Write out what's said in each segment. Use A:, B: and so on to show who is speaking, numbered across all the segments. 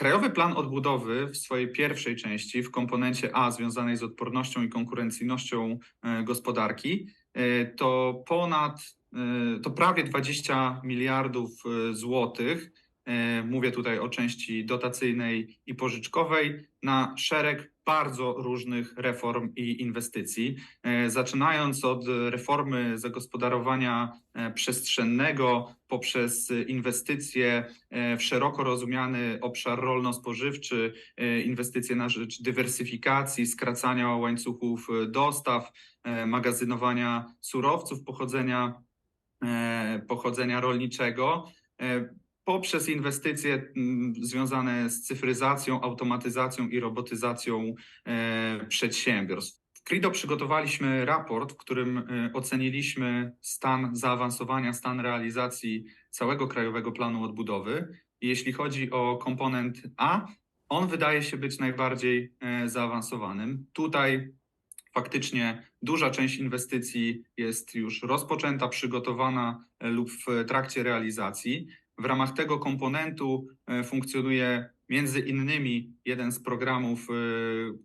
A: Krajowy Plan Odbudowy w swojej pierwszej części, w komponencie A związanej z odpornością i konkurencyjnością e, gospodarki, e, to ponad, e, to prawie 20 miliardów złotych. E, Mówię tutaj o części dotacyjnej i pożyczkowej na szereg bardzo różnych reform i inwestycji, e, zaczynając od reformy zagospodarowania e, przestrzennego poprzez inwestycje w szeroko rozumiany obszar rolno-spożywczy, inwestycje na rzecz dywersyfikacji, skracania łańcuchów dostaw, magazynowania surowców pochodzenia, pochodzenia rolniczego, poprzez inwestycje mm, związane z cyfryzacją, automatyzacją i robotyzacją e, przedsiębiorstw. W Crido przygotowaliśmy raport, w którym e, oceniliśmy stan zaawansowania, stan realizacji całego Krajowego Planu Odbudowy. Jeśli chodzi o komponent A, on wydaje się być najbardziej e, zaawansowanym. Tutaj faktycznie duża część inwestycji jest już rozpoczęta, przygotowana lub w trakcie realizacji. W ramach tego komponentu e, funkcjonuje między innymi jeden z programów e,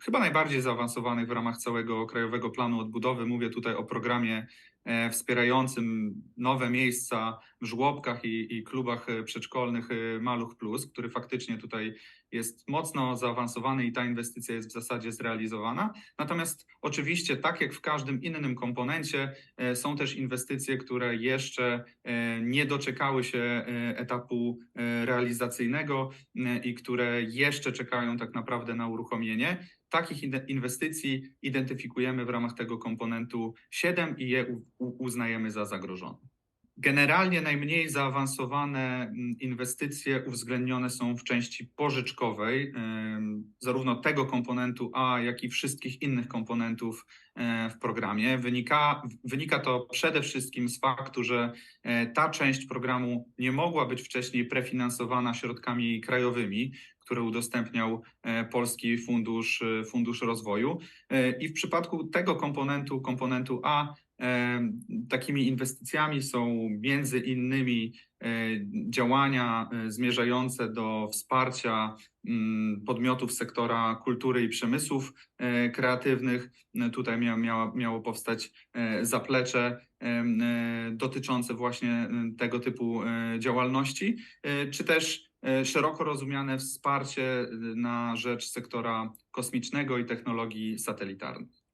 A: chyba najbardziej zaawansowanych w ramach całego Krajowego Planu Odbudowy. Mówię tutaj o programie e, wspierającym nowe miejsca w żłobkach i, i klubach e, przedszkolnych e, Maluch Plus, który faktycznie tutaj jest mocno zaawansowany i ta inwestycja jest w zasadzie zrealizowana. Natomiast oczywiście, tak jak w każdym innym komponencie, są też inwestycje, które jeszcze nie doczekały się etapu realizacyjnego i które jeszcze czekają tak naprawdę na uruchomienie. Takich inwestycji identyfikujemy w ramach tego komponentu 7 i je uznajemy za zagrożone. Generalnie najmniej zaawansowane mm, inwestycje uwzględnione są w części pożyczkowej, zarówno tego komponentu A, jak i wszystkich innych komponentów e, w programie. Wynika, wynika to przede wszystkim z faktu, że e, ta część programu nie mogła być wcześniej prefinansowana środkami krajowymi, które udostępniał e, Polski Fundusz, Fundusz Rozwoju. I w przypadku tego komponentu, komponentu A, Takimi inwestycjami są między innymi e, działania e, zmierzające do wsparcia mm, podmiotów sektora kultury i przemysłów e, kreatywnych. Tutaj mia, miała, miało powstać zaplecze dotyczące właśnie tego typu działalności, czy też szeroko rozumiane wsparcie na rzecz sektora kosmicznego i technologii satelitarnych.